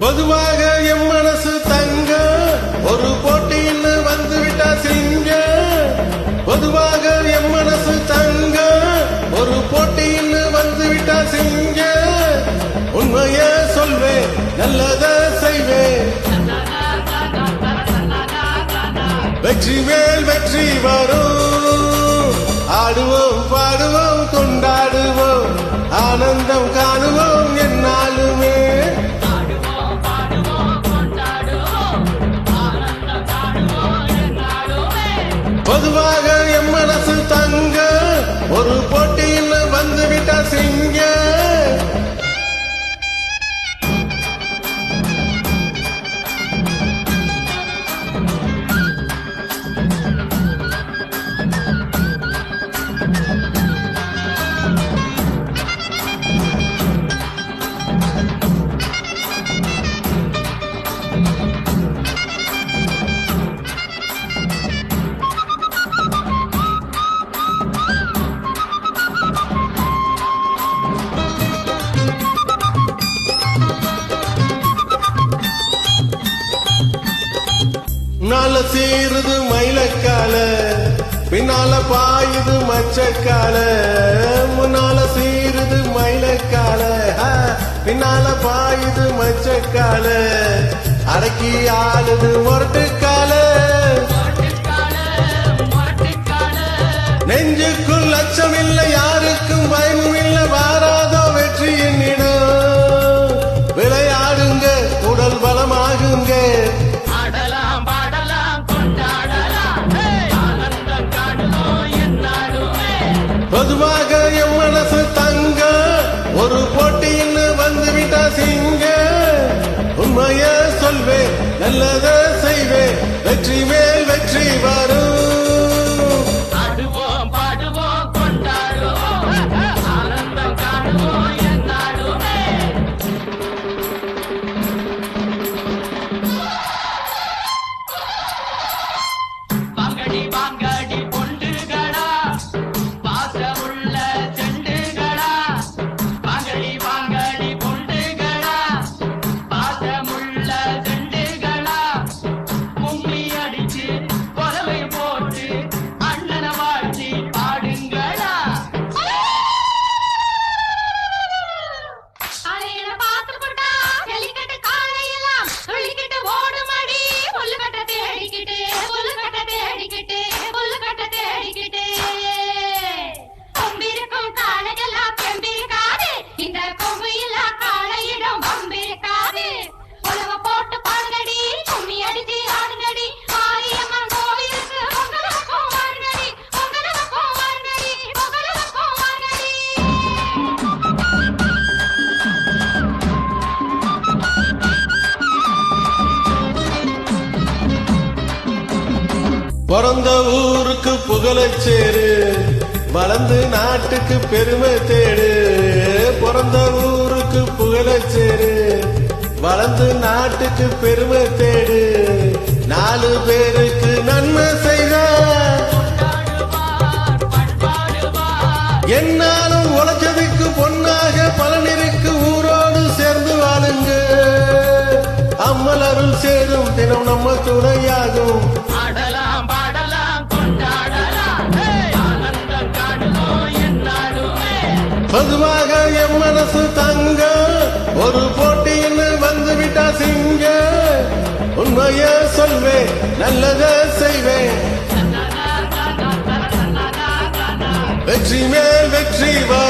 பொதுவாக எம் மனசு தங்க. ஒரு போட்டின்னு வந்து விட்டா சிங்க. பொதுவாக எம் மனசு தங்க. ஒரு போட்டின்னு வந்து விட்டா சிங்க. உண்மைய சொல்வேன் நல்லத செய்வேன். வெற்றி மேல் வெற்றி வரும். ஆடுவோம் பாடுவோம் கொண்டாடுவோம். ஆனந்தம் கா பொதுவாக சீருது மயிலக்கால பின்னால பாயுது மச்சக்கால முன்னால சீருது மயிலக்கால பின்னால பாயுது மச்சக்கால. அடக்கி ஆளுது முரட்டுக்கால பொதுவாக என் மனசு தங்க. ஒரு போட்டின்னு வந்து விட்டா சிங்க. உண்மைய சொல்வேன் நல்லத செய்வேன். வெற்றி மேல் வெற்றி வரும். பிறந்த ஊருக்கு புகழை சேரு. வளர்ந்து நாட்டுக்கு பெருமை தேடு. பிறந்த ஊருக்கு புகழை சேரு. வளர்ந்து நாட்டுக்கு பெருமை தேடு. நாலு பேருக்கு நன்மை செய்த என்னாலும் உழைச்சதுக்கு பொன்னாக பலனிருக்கு ஊரோடு சேர்ந்து வாழுங்க. அம்மல் அருள் சேரும் தினம் நம்ம துணையாகும். பொதுவாக என் மனசு தங்க. ஒரு போட்டின்னு வந்து விட்டா சிங்க. உண்மைய சொல்வேன் நல்லத செய்வேன். வெற்றி மேல் வெற்றி வா.